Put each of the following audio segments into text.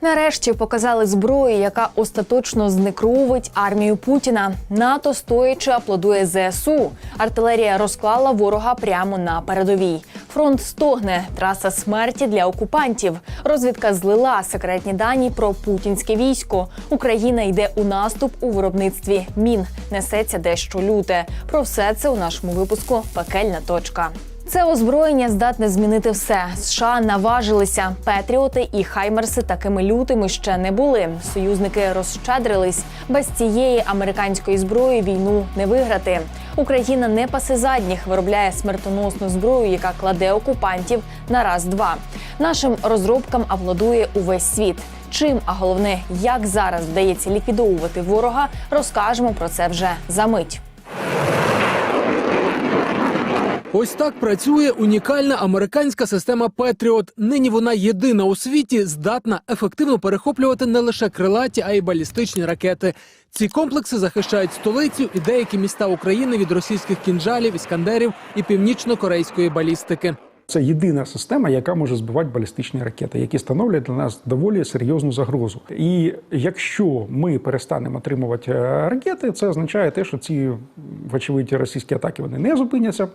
Нарешті показали зброю, яка остаточно зникровить армію Путіна. НАТО стоячи аплодує ЗСУ. Артилерія розклала ворога прямо на передовій. Фронт стогне, траса смерті для окупантів. Розвідка злила секретні дані про путінське військо. Україна йде у наступ у виробництві мін. Несеться дещо люте. Про все це у нашому випуску Пекельна точка. Це озброєння здатне змінити все. США наважилися. Петріоти і хаймерси такими лютими ще не були. Союзники розщедрились. Без цієї американської зброї війну не виграти. Україна не пасе задніх, виробляє смертоносну зброю, яка кладе окупантів на раз-два. Нашим розробкам аплодує увесь світ. Чим, а головне, як зараз вдається ліквідовувати ворога, розкажемо про це вже за мить. Ось так працює унікальна американська система Петріот. Нині вона єдина у світі здатна ефективно перехоплювати не лише крилаті, а й балістичні ракети. Ці комплекси захищають столицю і деякі міста України від російських кінжалів, іскандерів і північно-корейської балістики. Це єдина система, яка може збивати балістичні ракети, які становлять для нас доволі серйозну загрозу. І якщо ми перестанемо отримувати е, ракети, це означає те, що ці вочевидь російські атаки вони не зупиняться.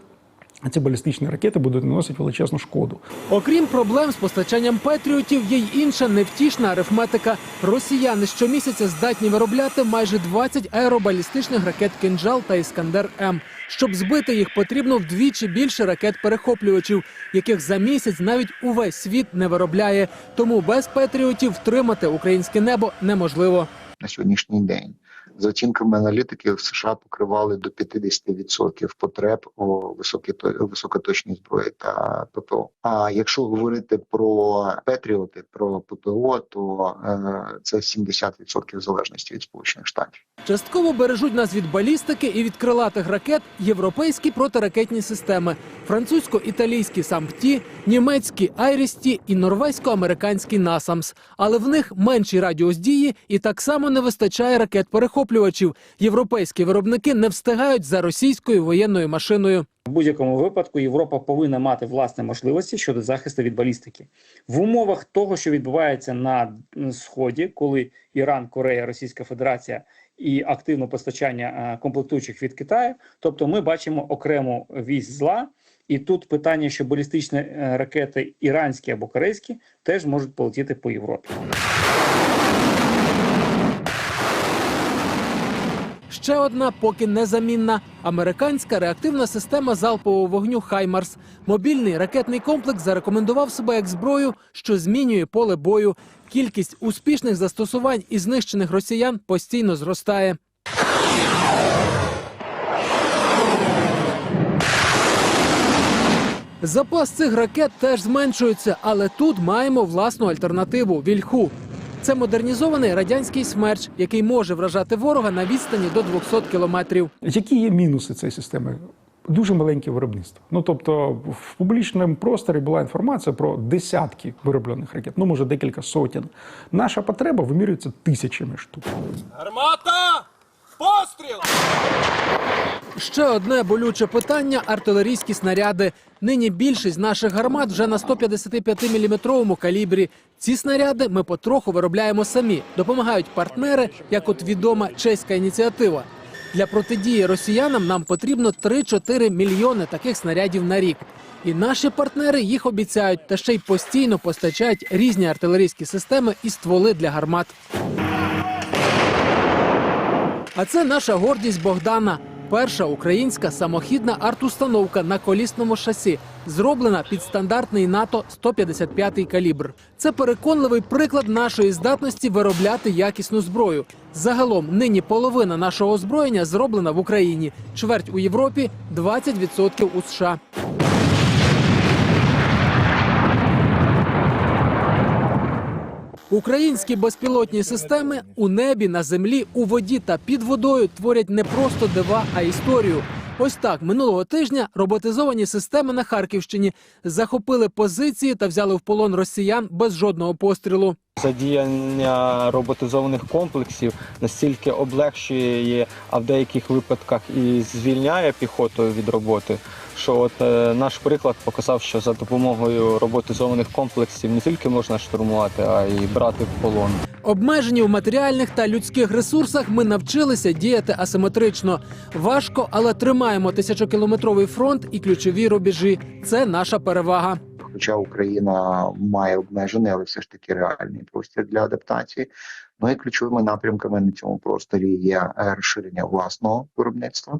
А ці балістичні ракети будуть наносити величезну шкоду. Окрім проблем з постачанням петріотів, є й інша невтішна арифметика. Росіяни щомісяця здатні виробляти майже 20 аеробалістичних ракет «Кинджал» та Іскандер М. Щоб збити їх, потрібно вдвічі більше ракет-перехоплювачів, яких за місяць навіть увесь світ не виробляє. Тому без петріотів втримати українське небо неможливо. на сьогоднішній день. За оцінками аналітиків, США покривали до 50% потреб у високоточній зброї та ППО. А якщо говорити про Петріоти, про ППО, то е, це 70% залежності від сполучених штатів. Частково бережуть нас від балістики і від крилатих ракет європейські протиракетні системи: французько-італійські сампті, німецькі айрісті і норвезько-американський насамс. Але в них менший радіус дії і так само не вистачає ракет-перехоплювачів. Європейські виробники не встигають за російською воєнною машиною. В будь-якому випадку Європа повинна мати власні можливості щодо захисту від балістики в умовах того, що відбувається на сході, коли Іран, Корея, Російська Федерація і активне постачання е, комплектуючих від Китаю. Тобто, ми бачимо окрему вісь зла. І тут питання, що балістичні е, ракети іранські або корейські теж можуть полетіти по Європі. Ще одна, поки незамінна американська реактивна система залпового вогню Хаймарс. Мобільний ракетний комплекс зарекомендував себе як зброю, що змінює поле бою. Кількість успішних застосувань і знищених росіян постійно зростає. Запас цих ракет теж зменшується, але тут маємо власну альтернативу вільху. Це модернізований радянський смерч, який може вражати ворога на відстані до 200 кілометрів. Які є мінуси цієї системи? Дуже маленьке виробництво. Ну тобто, в публічному просторі була інформація про десятки вироблених ракет, ну може декілька сотень. Наша потреба вимірюється тисячами штук. Гармата! Постріл! Ще одне болюче питання артилерійські снаряди. Нині більшість наших гармат вже на 155-мм калібрі. Ці снаряди ми потроху виробляємо самі. Допомагають партнери, як от відома чеська ініціатива. Для протидії росіянам нам потрібно 3-4 мільйони таких снарядів на рік. І наші партнери їх обіцяють та ще й постійно постачають різні артилерійські системи і стволи для гармат. А це наша гордість Богдана. Перша українська самохідна арт-установка на колісному шасі, зроблена під стандартний НАТО 155-й калібр. Це переконливий приклад нашої здатності виробляти якісну зброю. Загалом нині половина нашого озброєння зроблена в Україні, чверть у Європі, 20% у США. Українські безпілотні системи у небі, на землі, у воді та під водою творять не просто дива, а історію. Ось так минулого тижня роботизовані системи на Харківщині захопили позиції та взяли в полон росіян без жодного пострілу. Задіяння роботизованих комплексів настільки облегшує а в деяких випадках і звільняє піхоту від роботи. Що от е, наш приклад показав, що за допомогою роботизованих комплексів не тільки можна штурмувати, а й брати в полон. Обмежені в матеріальних та людських ресурсах ми навчилися діяти асиметрично. Важко, але тримаємо тисячокілометровий фронт і ключові рубежі. Це наша перевага. Хоча Україна має обмежений, але все ж таки реальний простір для адаптації. Ну і ключовими напрямками на цьому просторі є е, розширення власного виробництва.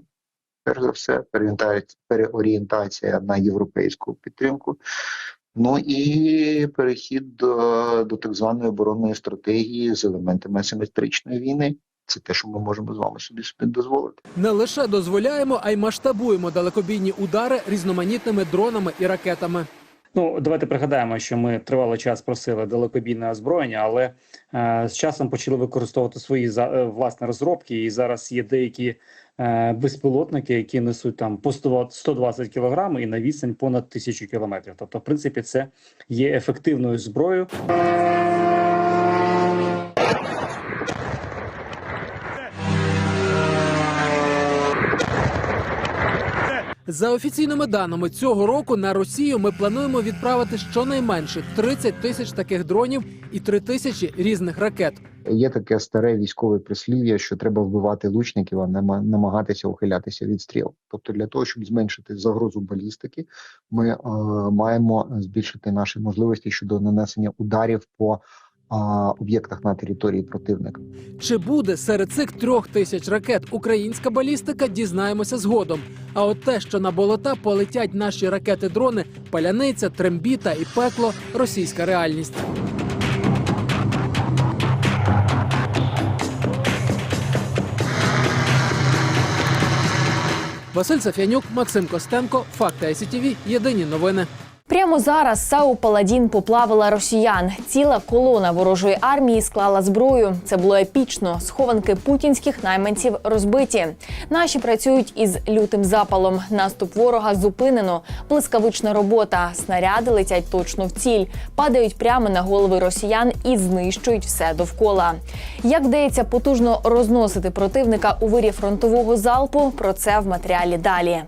Перш за все, переорієнтація- переорієнтація на європейську підтримку. Ну і перехід до, до так званої оборонної стратегії з елементами асиметричної війни. Це те, що ми можемо з вами собі собі дозволити. Не лише дозволяємо, а й масштабуємо далекобійні удари різноманітними дронами і ракетами. Ну, давайте пригадаємо, що ми тривалий час просили далекобійне озброєння, але е, з часом почали використовувати свої за, е, власні розробки. І зараз є деякі е, безпілотники, які несуть там по 100 120 кг і на відстань понад тисячу кілометрів. Тобто, в принципі, це є ефективною зброєю. За офіційними даними цього року на Росію ми плануємо відправити щонайменше 30 тисяч таких дронів і 3 тисячі різних ракет. Є таке старе військове прислів'я, що треба вбивати лучників, а не намагатися ухилятися від стріл. Тобто, для того, щоб зменшити загрозу балістики, ми е, маємо збільшити наші можливості щодо нанесення ударів по об'єктах на території противника. Чи буде серед цих трьох тисяч ракет українська балістика, дізнаємося згодом. А от те, що на болота полетять наші ракети-дрони, паляниця, трембіта і пекло російська реальність. Василь Сафянюк, Максим Костенко, Факти ICTV, Єдині новини. Прямо зараз САУ Паладін поплавила росіян. Ціла колона ворожої армії склала зброю. Це було епічно. Схованки путінських найманців розбиті. Наші працюють із лютим запалом. Наступ ворога зупинено. Блискавична робота. Снаряди летять точно в ціль, падають прямо на голови росіян і знищують все довкола. Як вдається потужно розносити противника у вирі фронтового залпу? Про це в матеріалі далі.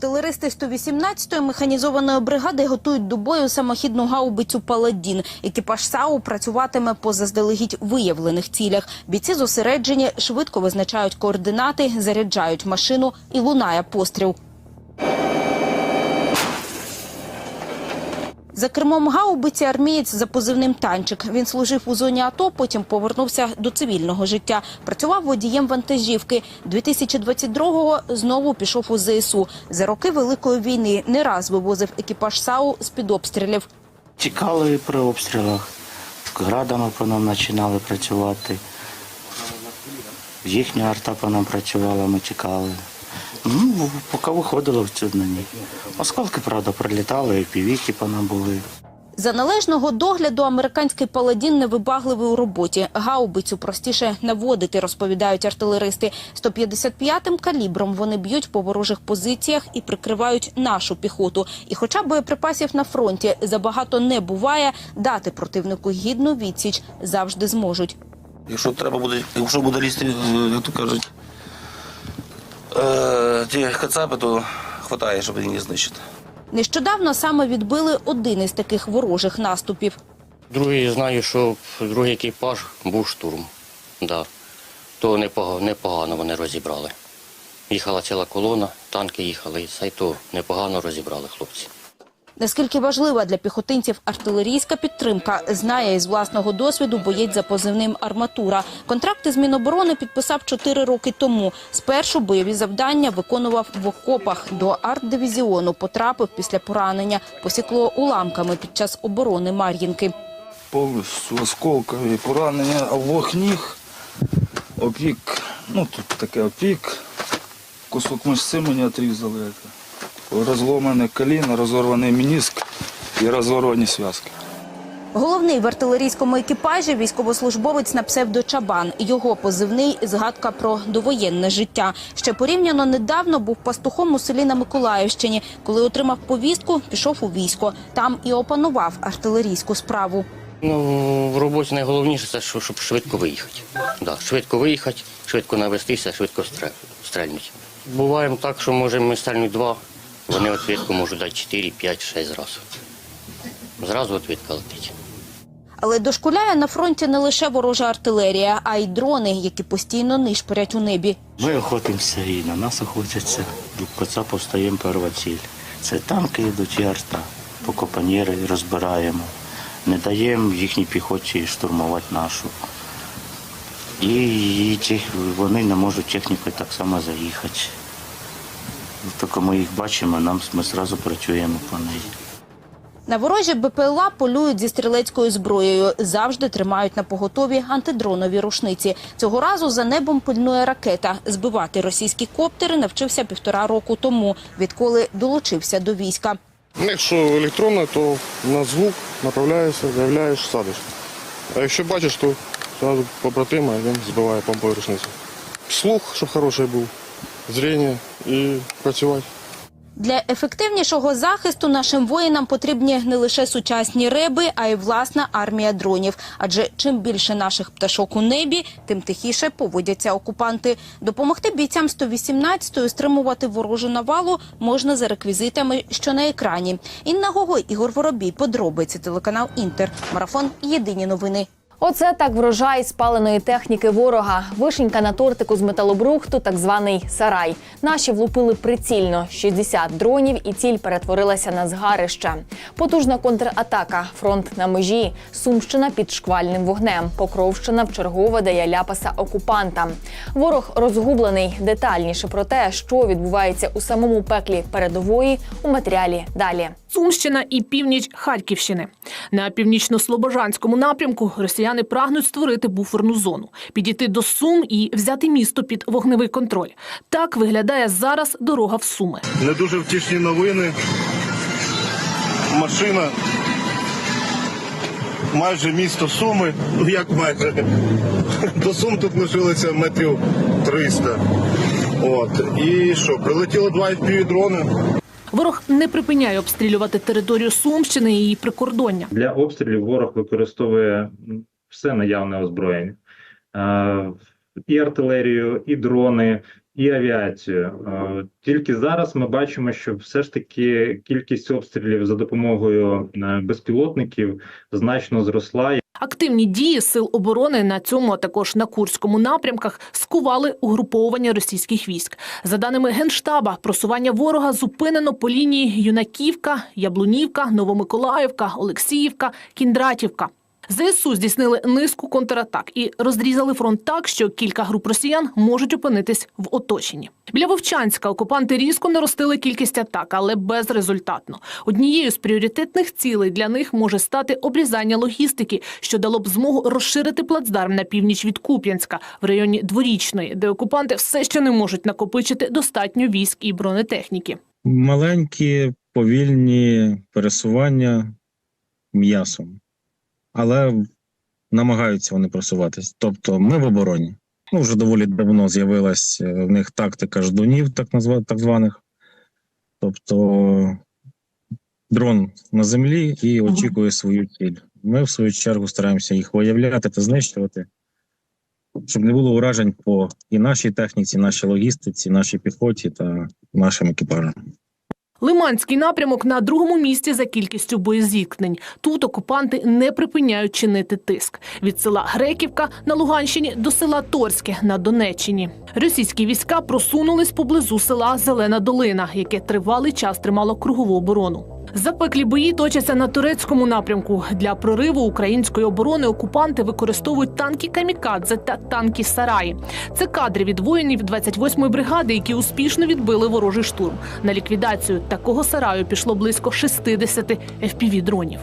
Артилеристи 118-ї механізованої бригади готують до бою самохідну гаубицю Паладін. Екіпаж САУ працюватиме по заздалегідь виявлених цілях. Бійці зосереджені, швидко визначають координати, заряджають машину і лунає постріл. За кермом гаубиці армієць за позивним танчик. Він служив у зоні АТО, потім повернувся до цивільного життя. Працював водієм вантажівки. 2022-го знову пішов у ЗСУ. За роки Великої війни не раз вивозив екіпаж САУ з-під обстрілів. Тікали при обстрілах, градами по нам починали працювати. Їхня арта по нам працювала, ми тікали. Ну, поки виходило в цю на них. Осколки, правда, прилітали, і півіки по нам були. За належного догляду американський паладін невибагливий у роботі. Гаубицю простіше наводити, розповідають артилеристи. 155-м калібром вони б'ють по ворожих позиціях і прикривають нашу піхоту. І хоча боєприпасів на фронті забагато не буває, дати противнику гідну відсіч завжди зможуть. Якщо треба буде, якщо буде лізти, е, як то кажуть, е, ті кацапи, то хватає, щоб її знищити. Нещодавно саме відбили один із таких ворожих наступів. Другий знаю, що другий екіпаж був штурм. Да. То непогано, непогано вони розібрали. Їхала ціла колона, танки їхали, і це й то непогано розібрали хлопці. Наскільки важлива для піхотинців артилерійська підтримка, знає із власного досвіду боєць за позивним «Арматура». Контракти з Міноборони підписав чотири роки тому. Спершу бойові завдання виконував в окопах. До арт-дивізіону потрапив після поранення. Посікло уламками під час оборони Мар'їнки. Повністю осколкові поранення обох ніг, опік, ну тут таке опік, кусок мишці мені отрізали. Розломане коліно, розорваний мініск і розорвані зв'язки. Головний в артилерійському екіпажі військовослужбовець на псевдо Чабан. Його позивний згадка про довоєнне життя. Ще порівняно недавно був пастухом у селі на Миколаївщині. Коли отримав повістку, пішов у військо. Там і опанував артилерійську справу. Ну, в роботі найголовніше це, щоб швидко виїхати. Да, швидко виїхати, швидко навестися, швидко стрельнути. Буває так, що можемо ми стрельнуть два, вони відповідку можуть дати 4, 5, 6 разів. Зразу відповідка летить. Але дошкуляє на фронті не лише ворожа артилерія, а й дрони, які постійно нишпорять у небі. Ми охотимося і на нас охотяться. Коца постаємо перша ціль. Це танки йдуть і арта. По копанєри розбираємо. Не даємо їхній піхоті штурмувати нашу. І, і вони не можуть технікою так само заїхати. Тільки ми їх бачимо, нам ми одразу працюємо по неї. На ворожі БПЛА полюють зі стрілецькою зброєю. Завжди тримають на поготові антидронові рушниці. Цього разу за небом пильнує ракета. Збивати російські коптери навчився півтора року тому, відколи долучився до війська. Якщо електронна, то на звук направляєшся, заявляєш, садиш. А якщо бачиш, то одразу побратима він збиває помпою рушницю. Слух, щоб хороший був, зріння і працювати. Для ефективнішого захисту нашим воїнам потрібні не лише сучасні реби, а й власна армія дронів. Адже чим більше наших пташок у небі, тим тихіше поводяться окупанти. Допомогти бійцям 118-ї стримувати ворожу навалу можна за реквізитами, що на екрані. Інна Гогой, Ігор Воробій, подробиці телеканал Інтер. Марафон. Єдині новини. Оце так врожай спаленої техніки ворога. Вишенька на тортику з металобрухту, так званий сарай. Наші влупили прицільно 60 дронів, і ціль перетворилася на згарище. Потужна контратака. Фронт на межі. Сумщина під шквальним вогнем. Покровщина вчергове дає ляпаса окупантам. Ворог розгублений. Детальніше про те, що відбувається у самому пеклі передової у матеріалі далі. Сумщина і північ Харківщини. На північно-слобожанському напрямку росіяни прагнуть створити буферну зону, підійти до Сум і взяти місто під вогневий контроль. Так виглядає зараз дорога в Суми. Не дуже втішні новини. Машина. Майже місто Суми. Ну як майже. До Сум тут лишилося метрів 300. От. І що, прилетіло два FPV-дрони. Ворог не припиняє обстрілювати територію Сумщини і її прикордоння. Для обстрілів ворог використовує все наявне озброєння. Е, І артилерію, і дрони, і авіацію. Е, Тільки зараз ми бачимо, що все ж таки кількість обстрілів за допомогою е, безпілотників значно зросла. Активні дії сил оборони на цьому, а також на Курському напрямках скували угруповування російських військ. За даними генштаба, просування ворога зупинено по лінії Юнаківка, Яблунівка, Новомиколаївка, Олексіївка, Кіндратівка. ЗСУ здійснили низку контратак і розрізали фронт так, що кілька груп росіян можуть опинитись в оточенні. Біля Вовчанська окупанти різко наростили кількість атак, але безрезультатно. Однією з пріоритетних цілей для них може стати обрізання логістики, що дало б змогу розширити плацдарм на північ від Куп'янська в районі Дворічної, де окупанти все ще не можуть накопичити достатньо військ і бронетехніки. Маленькі повільні пересування м'ясом, але намагаються вони просуватись. Тобто ми в обороні. Ну, вже доволі давно з'явилась е, в них тактика ждунів, так назва, так званих. Тобто дрон на землі і очікує свою ціль. Ми, в свою чергу, стараємося їх виявляти та знищувати, щоб не було уражень по і нашій техніці, нашій логістиці, нашій піхоті та нашим екіпажам. Лиманський напрямок на другому місці за кількістю боєзіткнень. Тут окупанти не припиняють чинити тиск від села Греківка на Луганщині до села Торське на Донеччині. Російські війська просунулись поблизу села Зелена Долина, яке тривалий час тримало кругову оборону. Запеклі бої точаться на турецькому напрямку. Для прориву української оборони окупанти використовують танки камікадзе та танки сараї. Це кадри від воїнів 28-ї бригади, які успішно відбили ворожий штурм. На ліквідацію такого сараю пішло близько 60 fpv дронів.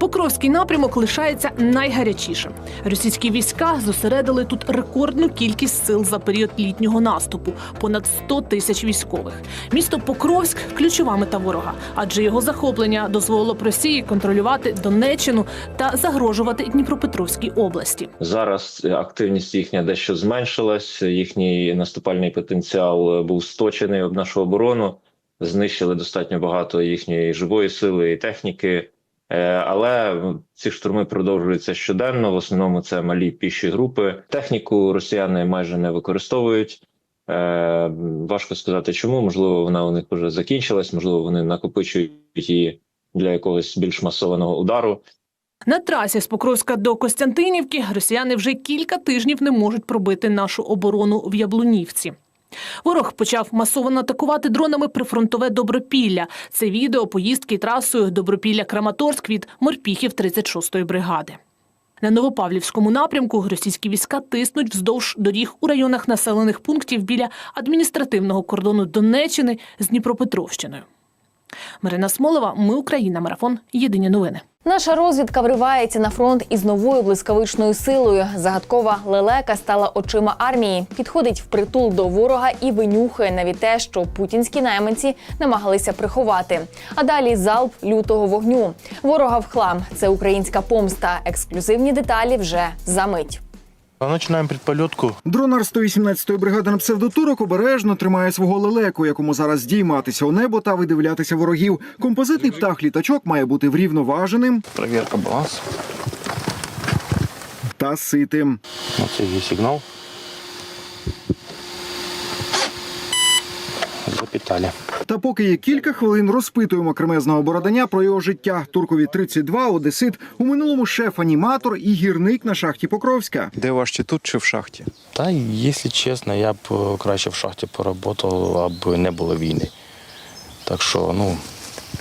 Покровський напрямок лишається найгарячішим. Російські війська зосередили тут рекордну кількість сил за період літнього наступу понад 100 тисяч військових. Місто Покровськ ключова мета ворога, адже його захоплення дозволило б Росії контролювати Донеччину та загрожувати Дніпропетровській області. Зараз активність їхня дещо зменшилась. Їхній наступальний потенціал був сточений об нашу оборону. Знищили достатньо багато їхньої живої сили і техніки. Е, Але ці штурми продовжуються щоденно. В основному це малі піші групи. Техніку росіяни майже не використовують. Е, Важко сказати, чому. Можливо, вона у них вже закінчилась, можливо, вони накопичують її для якогось більш масованого удару. На трасі з Покровська до Костянтинівки росіяни вже кілька тижнів не можуть пробити нашу оборону в Яблунівці. Ворог почав масово атакувати дронами прифронтове Добропілля. Це відео поїздки трасою Добропілля-Краматорськ від морпіхів 36-ї бригади. На Новопавлівському напрямку російські війська тиснуть вздовж доріг у районах населених пунктів біля адміністративного кордону Донеччини з Дніпропетровщиною. Марина Смолова, Ми Україна. Марафон. Єдині новини. Наша розвідка вривається на фронт із новою блискавичною силою. Загадкова лелека стала очима армії, підходить впритул до ворога і винюхує навіть те, що путінські найманці намагалися приховати. А далі залп лютого вогню. Ворога в хлам. Це українська помста. Ексклюзивні деталі вже за мить. Починаємо підпольотку. Дронар 118-ї бригади на псевдотурок обережно тримає свого лелеку, якому зараз здійматися у небо та видивлятися ворогів. Композитний птах літачок має бути врівноваженим Перевірка балансу. та ситим. Оце є сигнал. Запитали. Та поки є кілька хвилин, розпитуємо кремезного бородання про його життя. Туркові 32, одесит, у минулому шеф-аніматор і гірник на шахті Покровська. Де важче тут чи в шахті? Та, якщо чесно, я б е, краще в шахті поработав, аби не було війни. Так що, ну,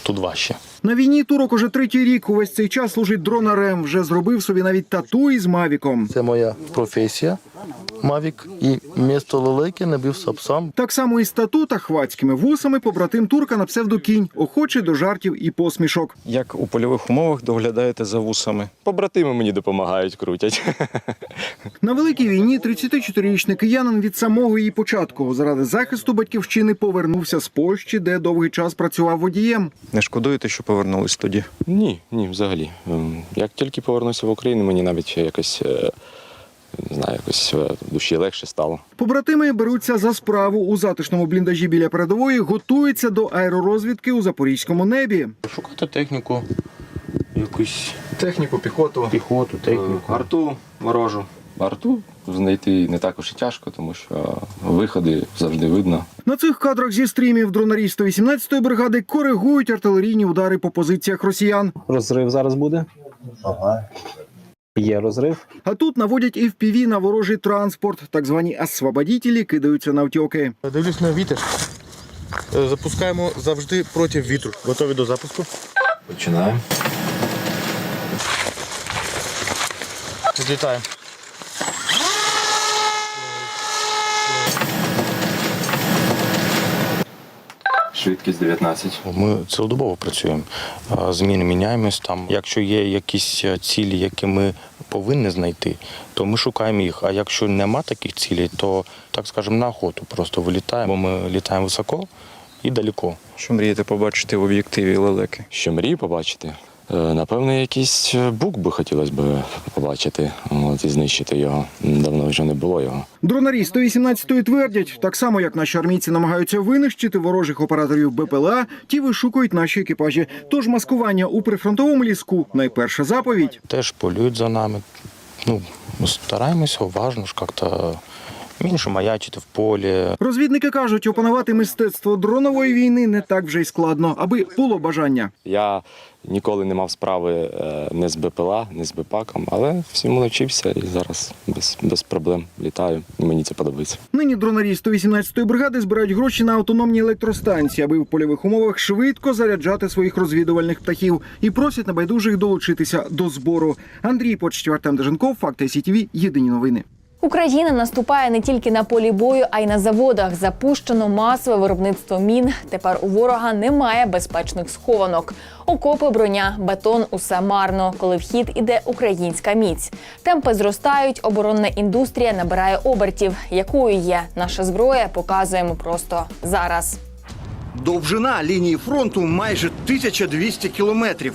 тут важче. На війні турок уже третій рік. Увесь цей час служить дронарем. Вже зробив собі навіть тату із мавіком. Це моя професія. Мавік і місто лелеки набив сам. Так само і з тату та хвацькими вусами побратим турка на псевдокінь, охочий до жартів і посмішок. Як у польових умовах доглядаєте за вусами? Побратими мені допомагають, крутять. На великій війні 34-річний киянин від самого її початку заради захисту батьківщини повернувся з Польщі, де довгий час працював водієм. Не шкодуєте, що повернулись тоді? Ні, ні, взагалі. Ем, Як тільки повернувся в Україну, мені навіть якось е, не знаю, якось е, в душі легше стало. Побратими беруться за справу у затишному бліндажі біля передової, готуються до аеророзвідки у запорізькому небі. Шукати техніку, якусь Техніку, піхоту, піхоту, техніку. арту ворожу. Арту знайти не також і тяжко, тому що виходи завжди видно. На цих кадрах зі стрімів дронарі 118-ї бригади коригують артилерійні удари по позиціях росіян. Розрив зараз буде. Ага. Є розрив. А тут наводять і FPV на ворожий транспорт. Так звані освободітелі кидаються на втьоки. Дивлюсь на вітер. Е, Запускаємо завжди проти вітру. Готові до запуску? Починаємо. Відлітаємо. Швидкість 19. Ми цілодобово працюємо. Зміни міняємось там. Якщо є якісь е, цілі, які ми повинні знайти, то ми шукаємо їх. А якщо нема таких цілей, то так скажемо на охоту просто вилітаємо. Бо Ми літаємо високо і далеко. Що мрієте побачити в об'єктиві лелеки? Що мрію побачити? Е, Напевно, якийсь бук би хотілося б побачити от, і знищити його. Давно вже не було його. Дронарі 118-ї твердять, так само як наші армійці намагаються винищити ворожих операторів БПЛА, ті вишукують наші екіпажі. Тож маскування у прифронтовому ліску найперша заповідь. Теж полюють за нами. Ну, стараємося уважно ж як-то менше маячити в полі. Розвідники кажуть, опанувати мистецтво дронової війни не так вже й складно, аби було бажання. Я ніколи не мав справи е, не з БПЛА, не з БПАКом, але всьому навчився і зараз без, без проблем літаю. І мені це подобається. Нині дронарі 118-ї бригади збирають гроші на автономні електростанції, аби в польових умовах швидко заряджати своїх розвідувальних птахів і просять небайдужих долучитися до збору. Андрій Почтів, Артем Деженков, Факти СІТВ, Єдині новини. Україна наступає не тільки на полі бою, а й на заводах. Запущено масове виробництво мін. Тепер у ворога немає безпечних схованок. Окопи, броня, бетон усе марно, коли в хід іде українська міць. Темпи зростають, оборонна індустрія набирає обертів. Якою є наша зброя, показуємо просто зараз. Довжина лінії фронту майже 1200 кілометрів.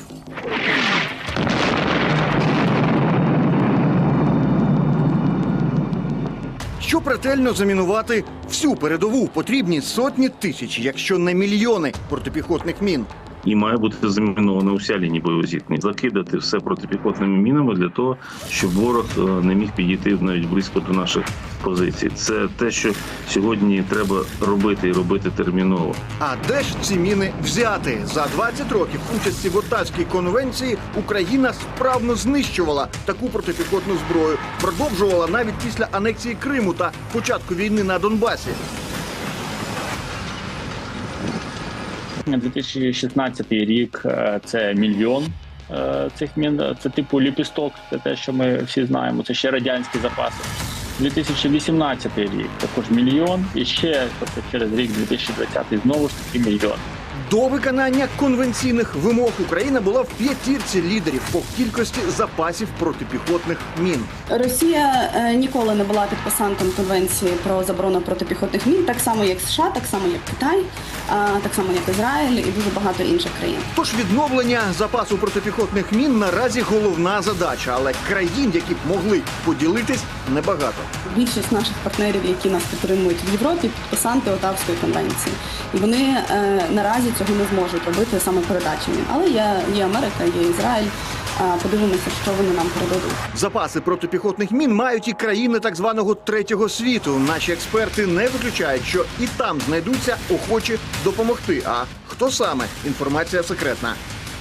Щоб ретельно замінувати всю передову, потрібні сотні тисяч, якщо не мільйони протипіхотних мін. І має бути замінована уся лінія бойового. Закидати все протипіхотними мінами для того, щоб ворог е, не міг підійти навіть близько до наших позицій. Це те, що сьогодні треба робити і робити терміново. А де ж ці міни взяти? За 20 років участі в Оттавській конвенції Україна справно знищувала таку протипіхотну зброю, продовжувала навіть після анексії Криму та початку війни на Донбасі. 2016 рік е, це мільйон е, цих мін. Це типу ліпісток, це те, що ми всі знаємо. Це ще радянські запаси. 2018 рік також мільйон, і ще тобто через рік 2020 знову ж таки мільйон. До виконання конвенційних вимог Україна була в п'ятірці лідерів по кількості запасів протипіхотних мін. Росія е, ніколи не була підписантом конвенції про заборону протипіхотних мін, так само як США, так само як Китай, а, так само як Ізраїль і дуже багато інших країн. Тож відновлення запасу протипіхотних мін наразі головна задача, але країн, які б могли поділитись, небагато. Більшість наших партнерів, які нас підтримують в Європі, підписанти Отавської конвенції, і вони е, наразі цього не зможуть робити саме передачі мін. Але є, є Америка, є Ізраїль. Подивимося, що вони нам передадуть. Запаси протипіхотних мін мають і країни так званого третього світу. Наші експерти не виключають, що і там знайдуться охочі допомогти. А хто саме? Інформація секретна.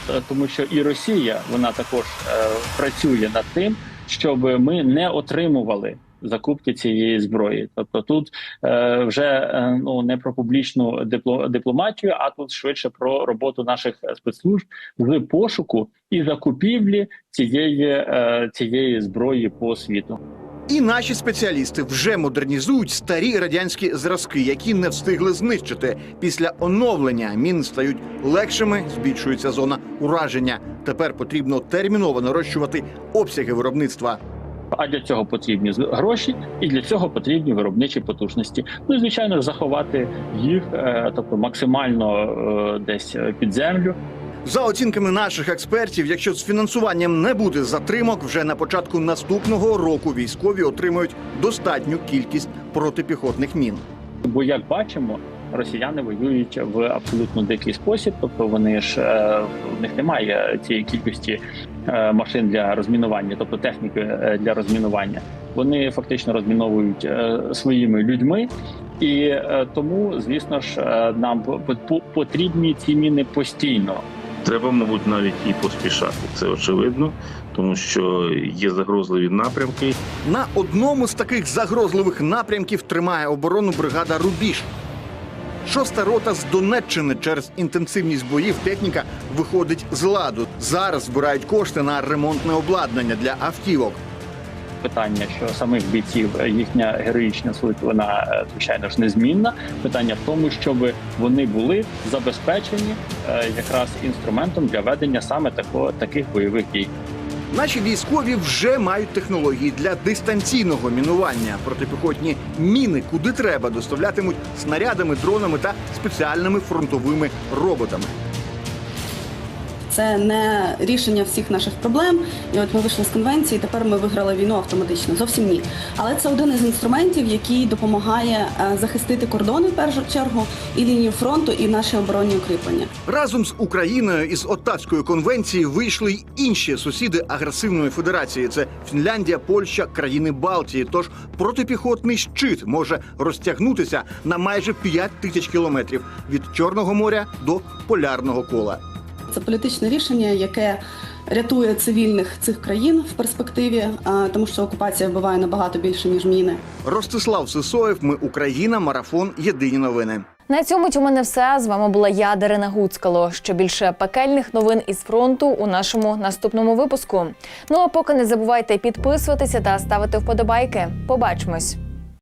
Е, тому що і Росія вона також е, працює над тим, щоб ми не отримували закупки цієї зброї. Тобто тут е, вже е, ну не про публічну дипло, дипломатію, а тут швидше про роботу наших спецслужб з пошуку і закупівлі цієї, е, цієї зброї по світу. І наші спеціалісти вже модернізують старі радянські зразки, які не встигли знищити. Після оновлення мін стають легшими, збільшується зона ураження. Тепер потрібно терміново нарощувати обсяги виробництва. А для цього потрібні гроші, і для цього потрібні виробничі потужності. Ну і звичайно заховати їх, е, тобто максимально е, десь е, під землю. За оцінками наших експертів, якщо з фінансуванням не буде затримок, вже на початку наступного року військові отримають достатню кількість протипіхотних мін. Бо як бачимо, росіяни воюють в абсолютно дикий спосіб, тобто вони ж е, в них немає цієї кількості е, машин для розмінування, тобто техніки е, для розмінування. Вони фактично розміновують своїми людьми, і тому, звісно ж, нам по- по- потрібні ці міни постійно. Треба, мабуть, навіть і поспішати. Це очевидно, тому що є загрозливі напрямки. На одному з таких загрозливих напрямків тримає оборону бригада Рубіж. Шоста рота з Донеччини через інтенсивність боїв техніка виходить з ладу. Зараз збирають кошти на ремонтне обладнання для автівок. Питання, що самих бійців е, їхня героїчна суть вона е, звичайно ж незмінна. Питання в тому, щоб вони були забезпечені е, якраз інструментом для ведення саме такого таких бойових дій. Наші військові вже мають технології для дистанційного мінування. Протипіхотні міни куди треба доставлятимуть снарядами, дронами та спеціальними фронтовими роботами. Це не рішення всіх наших проблем. І от ми вийшли з конвенції. Тепер ми виграли війну автоматично. Зовсім ні. Але це один із інструментів, який допомагає е, захистити кордони в першу чергу, і лінію фронту, і наші оборонні укріплення. Разом з Україною із Оттавської конвенції вийшли й інші сусіди агресивної федерації. Це Фінляндія, Польща, країни Балтії. Тож протипіхотний щит може розтягнутися на майже 5 тисяч кілометрів від Чорного моря до полярного кола. Це політичне рішення, яке рятує цивільних цих країн в перспективі, тому що окупація вбиває набагато більше ніж міни. Ростислав Сисоєв. Ми Україна. Марафон. Єдині новини. На цьому у мене все. З вами була я, Дарина Гуцкало. Ще більше пекельних новин із фронту у нашому наступному випуску. Ну а поки не забувайте підписуватися та ставити вподобайки. Побачимось.